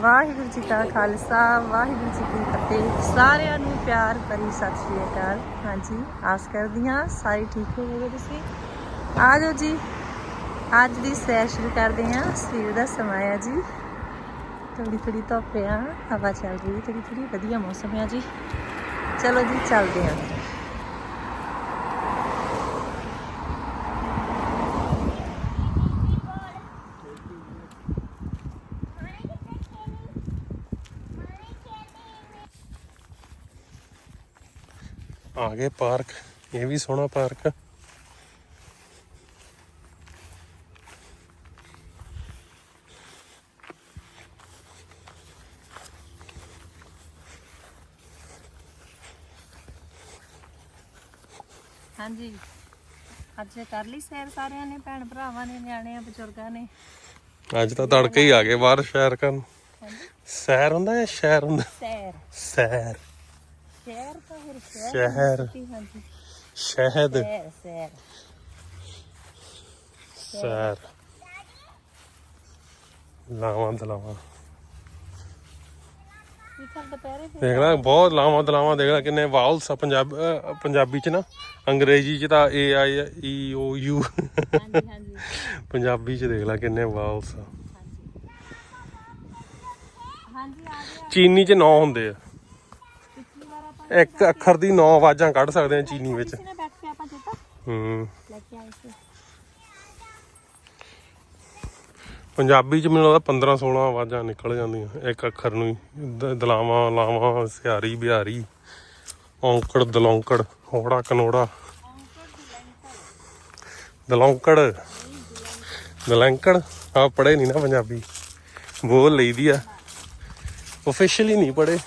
ਵਾਹਿਗੁਰੂ ਜੀ ਕਾ ਖਾਲਸਾ, ਵਾਹਿਗੁਰੂ ਜੀ ਕੀ ਫਤਿਹ। ਸਾਰਿਆਂ ਨੂੰ ਪਿਆਰ ਭਰੀ ਸਤਿ ਸ਼੍ਰੀ ਅਕਾਲ। ਹਾਂਜੀ, ਆਸ ਕਰਦੀ ਹਾਂ ਸਾਰੇ ਠੀਕ ਹੋਵੋਗੇ ਤੁਸੀਂ। ਆ ਜਾਓ ਜੀ, ਅੱਜ ਦੀ ਸੈਰ ਸ਼ੁਰੂ ਕਰਦੇ ਹਾਂ। ਸਵੇਰ ਦਾ ਸਮਾਂ ਹੈ ਜੀ। ਥੋੜੀ ਥੋੜੀ ਧੁੱਪ ਆ, ਹਵਾ ਚੱਲ ਰਹੀ ਥੋੜੀ ਥੋੜੀ ਵਧੀਆ ਮੌਸਮ ਹੈ ਜੀ। ਚਲੋ ਜੀ, ਚੱਲਦੇ ਹਾਂ। ਆ ਗਏ ਪਾਰਕ ਇਹ ਵੀ ਸੋਹਣਾ ਪਾਰਕ ਹਾਂਜੀ। ਅੱਜ ਕਰ ਲਈ ਸੈਰ ਸਾਰਿਆਂ ਨੇ ਭੈਣ ਭਰਾਵਾਂ ਨੇ ਨਿਆਣਿਆਂ ਬਜ਼ੁਰਗਾਂ ਨੇ। ਅੱਜ ਤਾਂ ਤੜਕੇ ਹੀ ਆ ਗਏ ਬਾਹਰ ਸ਼ਹਿਰ ਕਰਨ। ਸੈਰ ਹੁੰਦਾ ਜਾਂ ਸ਼ਹਿਰ ਹੁੰਦਾ? ਸੈਰ। ਸੈਰ। ਸ਼ਹਿਰ ਤਾਂ ਫਿਰ ਸ਼ਹਿਰ ਸ਼ਹਿਰ। ਹਾਂਜੀ। ਸ਼ਹਿਦ। ਸੈਰ ਸੈਰ ਲਾਵਾਂ ਦਲਾਵਾਂ ਦੇਖ ਲੈ ਬਹੁਤ ਲਾਵਾਂ ਦਲਾਵਾਂ ਦੇਖ ਲੈ ਕਿੰਨੇ ਵਾਵਲਸ ਆ ਪੰਜਾਬ ਪੰਜਾਬੀ ਚ ਨਾ। ਅੰਗਰੇਜ਼ੀ ਚ ਤਾਂ ਏ ਆਈ ਈ ਓ ਯੂ ਹਾਂਜੀ ਹਾਂਜੀ। ਪੰਜਾਬੀ ਚ ਦੇਖ ਲੈ ਕਿੰਨੇ ਵਾਵਲਸ ਆ। ਹਾਂਜੀ। ਆ ਗਿਆ। ਚੀਨੀ ਚ 9 ਹੁੰਦੇ ਆ। ਇੱਕ ਅੱਖਰ ਦੀ 9 ਆਵਾਜ਼ਾਂ ਕੱਢ ਸਕਦੇ ਆ ਚੀਨੀ ਵਿੱਚ। ਕਿਸੇ ਨੇ ਬੈਠ ਕੇ ਆਪਾਂ ਚੇਤਾ ਹੂੰ। ਲੈ ਕੇ ਆਏ ਸੀ। ਪੰਜਾਬੀ ਚ ਮੈਨੂੰ ਲੱਗਦਾ 15 16 ਆਵਾਜ਼ਾਂ ਨਿਕਲ ਜਾਂਦੀਆਂ ਇੱਕ ਅੱਖਰ ਨੂੰ ਹੀ। ਦਲਾਵਾਂ ਲਾਵਾਂ ਸਿਆਰੀ ਬਿਹਾਰੀ ਔਂਕੜ ਦਲੌਂਕੜ ਹੋੜਾ ਕਨੋੜਾ। ਦਲੌਂਕੜ। ਦਲੰਕੜ? ਆ ਪੜੇ ਨਹੀਂ ਨਾ ਪੰਜਾਬੀ। ਬੋਲ ਲਈਦੀ ਆ। ਆਫੀਸ਼ੀਅਲੀ ਨਹੀਂ ਪੜੇ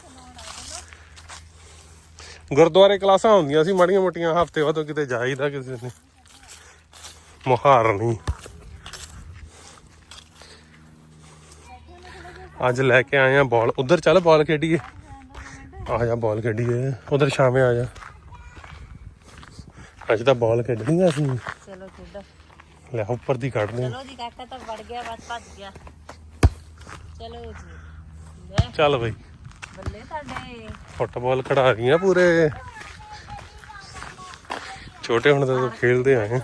ਗੁਰਦੁਆਰੇ ਕਲਾਸਾਂ ਹੁੰਦੀਆਂ ਸੀ ਮਾੜੀਆਂ ਮੋਟੀਆਂ ਹਫ਼ਤੇ ਬਾਅਦ ਕਿਤੇ ਜਾਈਦਾ ਕਿਸੇ ਨੇ। ਮੁਹਾਰ ਨਹੀਂ। ਅੱਜ ਲੈ ਕੇ ਆਏ ਆ ਬਾਲ। ਉਧਰ ਚੱਲ ਬਾਲ ਖੇਡੀਏ। ਆ ਜਾ ਬਾਲ ਖੇਡੀਏ। ਉਧਰ ਸ਼ਾਮੇ ਆ ਜਾ। ਅੱਜ ਤਾਂ ਬਾਲ ਖੇਡਣੀ ਆ ਅਸੀਂ ਚਲੋ ਖੇਡੋ। ਲੈ ਉੱਪਰ ਦੀ ਕੱਢਦੇ ਚਲੋ ਜੀ ਕਾਕਾ ਤਾਂ ਵੜ ਗਿਆ ਬਸ ਭੱਜ ਗਿਆ। ਚਲੋ ਜੀ। ਚੱਲ ਬਈ। ਬੱਲੇ ਤੁਹਾਡੇ। ਫੁੱਟਬਾਲ ਖਿਡਾ ਰਹੀਆਂ ਪੂਰੇ। ਛੋਟੇ ਹੁਣ ਤਾਂ ਖੇਲਦੇ ਆਏ। ਆ।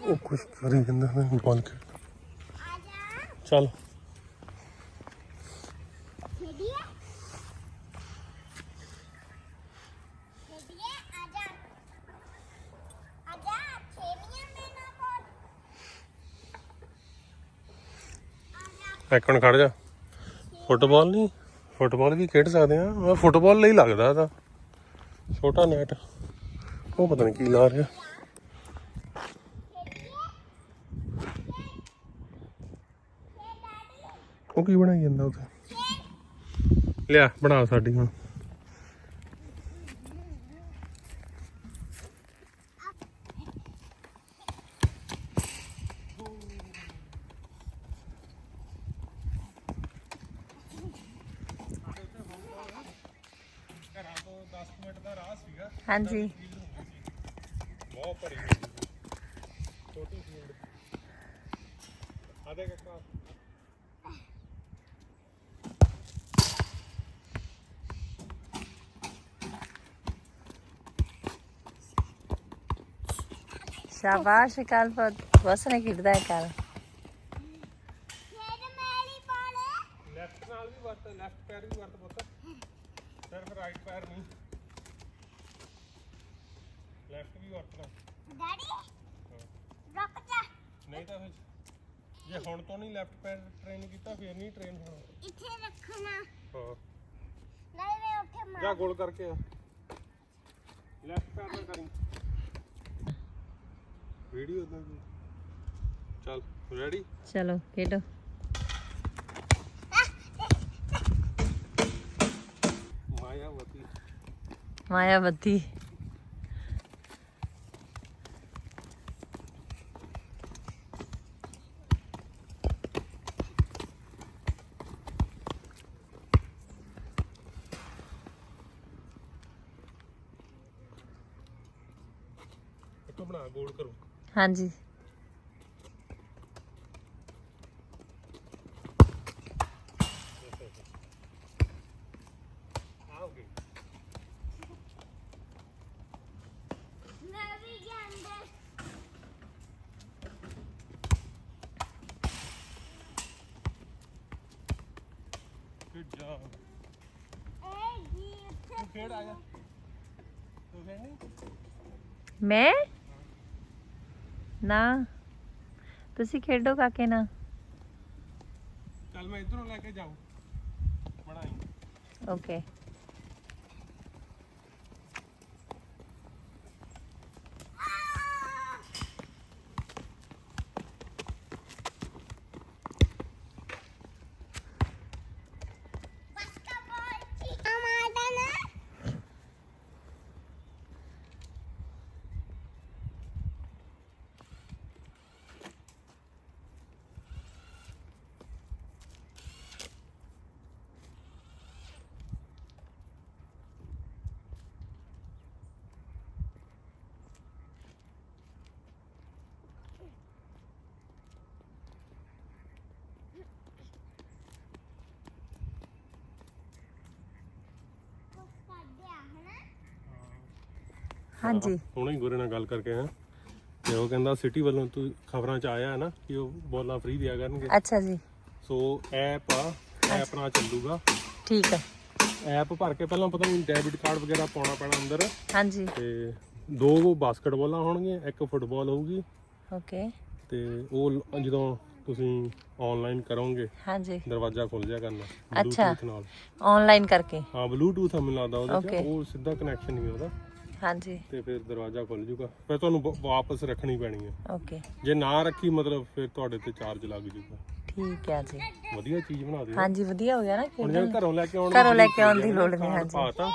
ਉਹ ਕੁਛ ਕਰੀ ਜਾਂਦਾ ਮੈਂ ਬਾਲ ਖੇਡ ਚੱਲ। ਇੱਕ ਖੜ ਜਾ। ਫੁੱਟਬਾਲ ਨਹੀਂ, ਫੁੱਟਬਾਲ ਵੀ ਖੇਡ ਸਕਦੇ ਆ ਮੈਂ ਫੁੱਟਬਾਲ ਲਈ ਲੱਗਦਾ ਤਾਂ ਛੋਟਾ ਨੈਟ ਉਹ ਪਤਾ ਨਹੀਂ ਕੀ ਲਾ ਰਿਹਾ। ਉਹ ਕੀ ਬਣਾਈ ਜਾਂਦਾ ਉੱਥੇ? ਲਿਆ, ਬਣਾ ਸਾਡੀ ਹੁਣ। ਹਾਂਜੀ ਬਹੁਤ ਭਰੀ ਛੋਟੀ ਫੀਲਡ ਆਦੇ ਕੱਕਾ ਸ਼ਾਬਾਸ਼ ਕੱਲ ਬਸ ਨੇ ਖੇਡਦਾ ਹੈ ਕੱਲ ਲੈਫਟ ਨਾਲ ਵੀ ਵਰਤ ਲੈਫਟ ਪੈਰ ਵੀ ਵਰਤ ਪੁੱਤ ਸਿਰਫ ਰਾਈਟ ਪੈਰ ਨਹੀਂ ਲੈਫਟ ਵੀ ਵਰਤਣਾ ਨਹੀਂ ਤਾਂ ਫਿਰ ਜੇ ਹੁਣ ਤੋਂ ਨਹੀਂ ਲੈਫਟ ਪੈਰ ਟ੍ਰੇਨ ਕੀਤਾ ਫਿਰ ਨਹੀਂ ਟ੍ਰੇਨ ਹੋਣਾ। ਹਾਂ। ਜਾ ਗੋਲ ਕਰਕੇ ਆ। ਲੈਫਟ ਪੈਰ ਨਾਲ ਕਰੀ। ਵੀਡੀਓ ਦਾ ਚੱਲ ਰੈਡੀ ਚਲੋ ਖੇਡੋ। ਮਾਇਆਵਤੀ ਮਾਇਆਵਤੀ ਇੱਥੋਂ ਬਣਾ ਗੋਲ ਕਰੋ। ਹਾਂਜੀ। ਆਓਗੇ ਗੁੱਡ ਜੌਬ ਤੂੰ ਖੇਡ ਆ ਜਾ। ਤੂੰ ਖੇਡਣੀ? ਮੈਂ? ਨਾ। ਤੁਸੀਂ ਖੇਡੋ ਕਾਕੇ ਨਾਲ। ਚੱਲ ਮੈਂ ਇਧਰੋਂ ਲੈ ਕੇ ਜਾਉਂ ਬਣਾਈ। ਓਕੇ ਹਾਂਜੀ ਹੁਣੇ ਹੀ ਗੁਰੇ ਨਾਲ ਗੱਲ ਕਰਕੇ ਆ ਤੇ ਉਹ ਕਹਿੰਦਾ ਸਿਟੀ ਵੱਲੋਂ ਤੂੰ ਖਬਰਾਂ ਚ ਆਇਆ ਹੈ ਨਾ ਕਿ ਉਹ ਬੋਲਾਂ ਫ੍ਰੀ ਦਿਆ ਕਰਨਗੇ। ਅੱਛਾ ਜੀ। ਸੋ ਐਪ ਆ ਐਪ ਨਾਲ ਚੱਲੂਗਾ। ਠੀਕ ਹੈ। ਐਪ ਭਰ ਕੇ ਪਹਿਲਾਂ ਪਤਾ ਨਹੀਂ ਡੈਬਿਟ ਕਾਰਡ ਵਗੈਰਾ ਪਾਉਣਾ ਪੈਣਾ ਅੰਦਰ। ਹਾਂਜੀ ਤੇ ਦੋ ਬਾਸਕਟਬਾਲਾਂ ਹੋਣਗੀਆਂ ਇੱਕ ਫੁੱਟਬਾਲ ਹੋਊਗੀ। ਓਕੇ। ਤੇ ਉਹ ਜਦੋਂ ਤੁਸੀਂ ਆਨਲਾਈਨ ਕਰੋਗੇ ਹਾਂਜੀ ਦਰਵਾਜ਼ਾ ਖੁੱਲ ਜਾ ਕਰਨਾ ਅੱਛਾ। ਆਨਲਾਈਨ ਕਰਕੇ। ਹਾਂ ਬਲੂਟੂਥ ਮੈਨੂੰ ਲੱਗਦਾ ਉਹਦੇ ਚ. ਉਹ ਸਿੱਧਾ ਕਨੈਕਸ਼ਨ ਹੀ ਉਹਦਾ। ਹਾਂਜੀ ਤੇ ਫਿਰ ਦਰਵਾਜ਼ਾ ਖੁੱਲ ਜੂਗਾ ਫਿਰ ਤੁਹਾਨੂੰ ਬ- ਵਾਪਸ ਰੱਖਣੀ ਪੈਣੀ ਹੈ ਓਕੇ ਜੇ ਨਾ ਰੱਖੀ ਮਤਲਬ ਫਿਰ ਤੁਹਾਡੇ ਤੇ ਚਾਰਜ ਲੱਗ ਜੂਗਾ ਠੀਕ ਹੈ ਜੀ ਵਧੀਆ ਚੀਜ਼ ਬਣਾ ਦਿਓ ਹਾਂਜੀ ਵਧੀਆ ਹੋ ਗਿਆ ਨਾ ਹੁਣ ਖੇਡਣ ਜੇ ਘਰੋਂ ਲੈ ਕੇ ਆਉਣ ਘਰੋਂ ਲੈ ਕੇ ਆਉਣ ਦੀ ਲੋੜ ਨਹੀਂ, ਹਾਂਜੀ। ਪਾਤਾ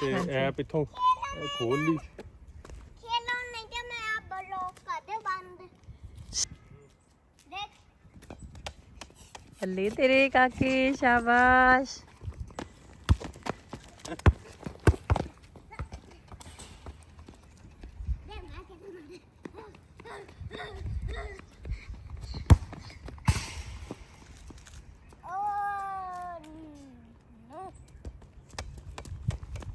ਤੇ ਐਪ ਇੱਥੋਂ ਅਹ, ਖੋਲ ਲਈ खेलो नहीं क्या मैं आप ब्लॉक कर दे बंद देख ਬੱਲੇ ਤੇਰੇ ਕਾਕੇ ਸ਼ਾਬਾਸ਼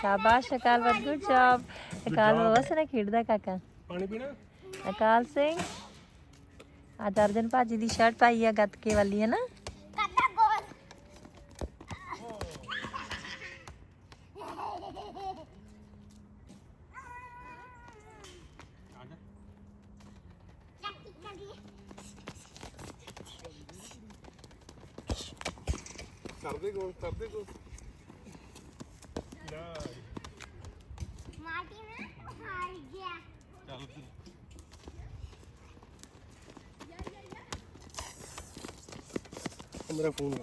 ਸ਼ਾਬਾਸ਼ ਅਕਾਲ ਵਤ ਗੁੱਡ ਜੌਬ ਅਕਾਲ ਵਸਣਾ ਖੇਡਦਾ ਕਾਕਾ। ਪਾਣੀ ਪੀਣਾ? ਅਕਾਲ ਸਿੰਘ ਆ ਦਰਜਨ ਭਾਜੀ ਦੀ ਸ਼ਰਟ ਪਾਈ ਆ ਗੱਤਕੇ ਵਾਲੀ ਹੈ ਨਾ? ਕਰਦੇ ਕੋਲ ਕਰਦੇ ਕੋਲ ਉਹ ਮੇਰਾ ਫੋਨ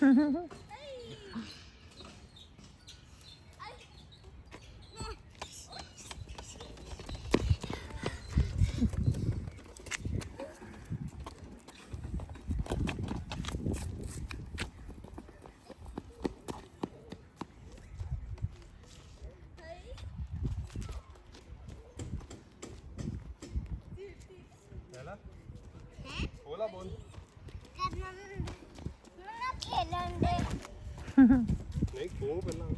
哼哼哼 ਨਹੀਂ ਖੋ ਪਹਿਲਾਂ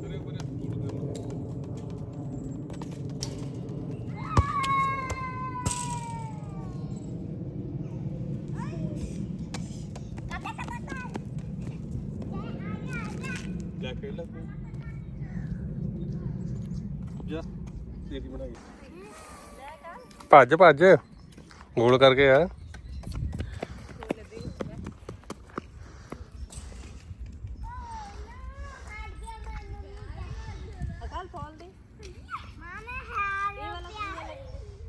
ਤੇਰੇ ਕੋਲੇ ਸਕੂਲ ਦੇ ਕਾਕਾ ਕਾਕਾ ਜਾ ਖੇਡ ਲੈ ਤੂੰ ਜਾ ਤੇਰੀ ਬਣਾਈ। ਭੱਜ ਭੱਜ। ਗੋਲ ਕਰਕੇ ਆ। ਅਕਾਲ ਫੋਲ ਦੇ ਮਾਂ ਮੈਂ ਹਾਰ ਪਿਆ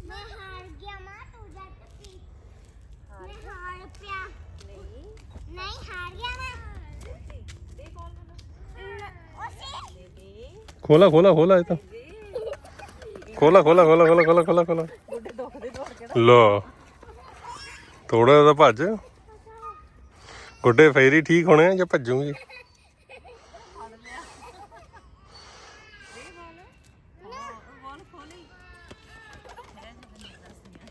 ਮੈਂ ਹਾਰ ਗਿਆ ਮਾਂ ਤੂੰ ਜਾ ਪੀ ਮੈਂ ਹਾਰ ਪਿਆ ਨਹੀਂ ਨਹੀਂ ਹਾਰ ਗਿਆ ਮੈਂ ਦੇ ਫੋਲ ਮੈਨੂੰ ਉਸੇ ਦੇ ਖੋਲਾ ਖੋਲਾ ਖੋਲਾ ਇਹ ਤਾਂ। ਖੋਲਾ ਖੋਲਾ ਖੋਲਾ ਖੋਲਾ ਖੋਲਾ ਖੋਲਾ ਖੋਲਾ। ਲੋ। ਥੋੜਾ ਜਿਹਾ ਭੱਜ। ਗੁੱਡੇ ਫੇਰੀ ਠੀਕ ਹੋਣੇ ਆ ਜਾਂ ਭੱਜੂਗੀ ਬੋਲ ਖੋਲੀ ਹੈ ਨਹੀਂ ਦੱਸਦੀਆਂ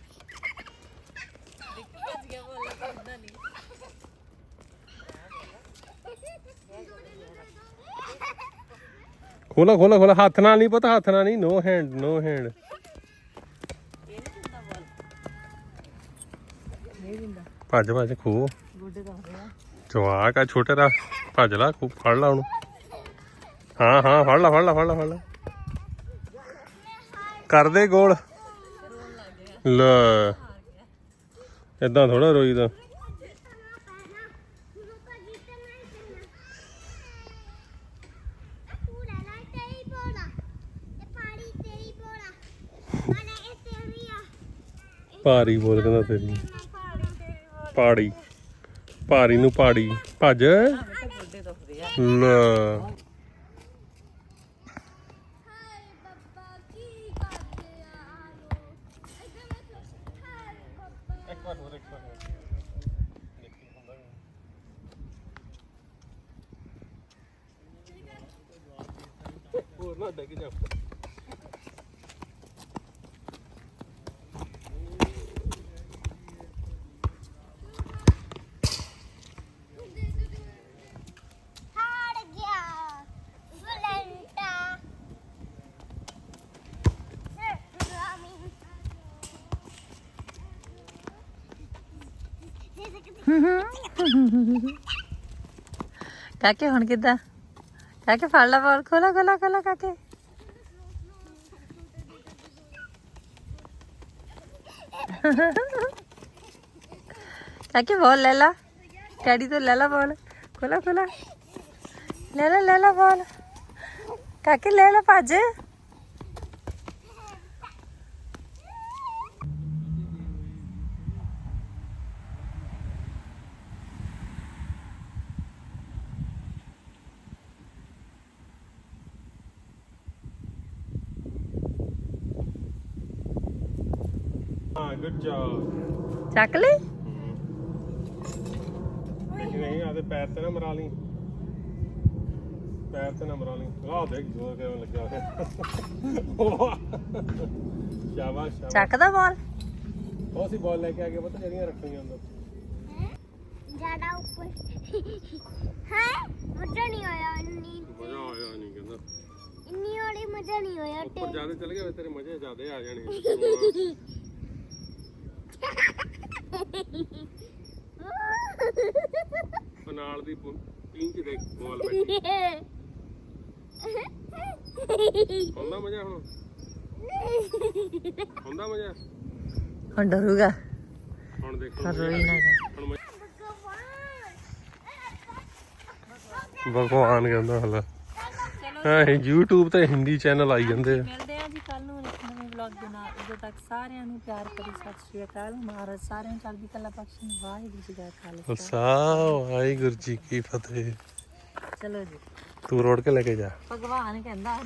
ਦੇਖ ਭੱਜ ਗਿਆ ਬੋਲ ਕਰਦਾ ਨਹੀਂ ਖੋਲਾ ਖੋਲਾ ਖੋਲਾ। ਹੱਥ ਨਾਲ ਨਹੀਂ ਪਤਾ, ਹੱਥ ਨਾਲ ਨਹੀਂ। ਨੋ ਹੈਂਡ ਨੋ ਹੈਂਡ ਭੱਜ ਭੱਜ, ਖੋ। ਜਵਾਕ ਆ, ਛੋਟੇ ਦਾ। ਭੱਜ ਲਾ ਖੂਬ ਫੜ ਲਾ ਉਹਨੂੰ। ਹਾਂ ਹਾਂ, ਫੜ ਲਾ ਫੜ ਲਾ ਫੜ ਲਾ ਫੜ ਲਾ। ਕਰਦੇ ਗੋਲ। ਲੈ। ਇਦਾਂ ਥੋੜਾ ਰੋਈਦਾ। ਭਾਰੀ ਬੋਲ ਕਹਿੰਦਾ ਤੇਰੀ ਪਾੜੀ। ਭਾਰੀ ਨੂੰ ਪਾੜੀ। ਭੱਜ। ਗੁੱਡੇ ਹੋਰ ਨਾ ਡਿੱਗ ਜਾ ਹਾਰ ਗਿਆ ਵਲੰਟਾ ਰਾਮੀ ਕਾਕੇ, ਹੁਣ ਕਿੱਦਾਂ? ਕਾਕੇ, ਫੜ ਲਾ ਬੋਲ ਖੋਲਾ ਖੋਲਾ ਖੋਲਾ ਕਾਕੇ। ਕਾਕੇ ਬੋਲ ਲੈ ਲਾ। ਡੈਡੀ ਤੋਂ ਲੈ ਲਾ ਬੋਲ ਖੋਲਾ ਖੋਲਾ ਲੈ ਲਾ ਲੈ ਲਾ ਬੋਲ ਕਾਕੇ, ਲੈ ਲਾ ਭੱਜ। ਹਾਂ ਗੁੱਡ ਜੌਬ ਚੱਕ ਲਈ? ਲੇਕਿਨ ਨਹੀਂ ਆਦੇ ਪੈਰ ਤੇ ਨਾ ਮਰਾ ਲਈ। ਪੈਰ ਤੇ ਨਾ ਮਰਾ ਲਈ। ਆਹ ਦੇਖ ਜੋ ਕਿਵੇਂ ਲੱਗਿਆ ਹੋਇਆ। ਸ਼ਾਬਾਸ਼ ਸ਼ਾਬਾਸ਼। ਚੱਕਦਾ ਬੋਲ ਉਹ ਅਸੀਂ ਬਾਲ ਲੈ ਕੇ ਆ ਗਏ ਪਤਾ ਜਿਹੜੀਆਂ ਰੱਖਣੀਆਂ ਅੰਦਰ ਜ਼ਿਆਦਾ ਉੱਪਰ। ਹੈ? ਮਜ਼ਾ ਨਹੀਂ ਆਇਆ ਇੰਨੀ ਮਜ਼ਾ ਆਇਆ ਨਹੀਂ ਕਹਿੰਦਾ। ਇੰਨੀ ਵਾਲੀ ਮਜ਼ਾ ਨਹੀਂ ਆਇਆ ਉੱਪਰ ਜ਼ਿਆਦਾ ਚਲ ਗਏ ਤੇਰੇ ਮਜ਼ੇ ਜਿਆਦੇ ਆ ਜਾਣੇ। ਉਹ ਨਾਲ ਦੀ ਪੀਂਚ ਦੇ ਬਾਲ ਬੈਠੀ ਹੁੰਦਾ ਮਜ਼ਾ ਹੁਣ? ਹੁੰਦਾ ਮਜ਼ਾ? ਹੁਣ ਡਰੂਗਾ। ਹੁਣ ਦੇਖੋ ਰੋਈ ਨਾ ਭਗਵਾਨ ਕਹਿੰਦਾ ਹਲਾ। ਹਾਂ YouTube ਤੇ ਹਿੰਦੀ ਚੈਨਲ ਆਈ ਜਾਂਦੇ ਆ ਮਿਲਦੇ ਆ ਜੀ ਕੱਲ ਨੂੰ ਇੱਕ ਨਵੇਂ ਵਲੌਗ ਦੇ ਨਾਲ ਉਦੋਂ ਤੱਕ ਸਾਰਿਆਂ ਨੂੰ ਪਿਆਰ ਭਰੀ ਸਤਿ ਸ਼੍ਰੀ ਅਕਾਲ। ਮਹਾਰਾਜ ਸਾਰਿਆਂ ਨੂੰ ਚੜ੍ਹਦੀ ਕਲਾ ਬਖਸ਼ਣ ਵਾਹਿਗੁਰੂ ਜੀ ਕਾ ਖਾਲਸਾ। ਵਾਹਿਗੁਰੂ ਜੀ ਕੀ ਫਤਿਹ। ਚਲੋ ਜੀ। ਤੂੰ ਰੋੜ ਕੇ ਲੈ ਕੇ ਜਾ। ਭਗਵਾਨ ਕਹਿੰਦਾ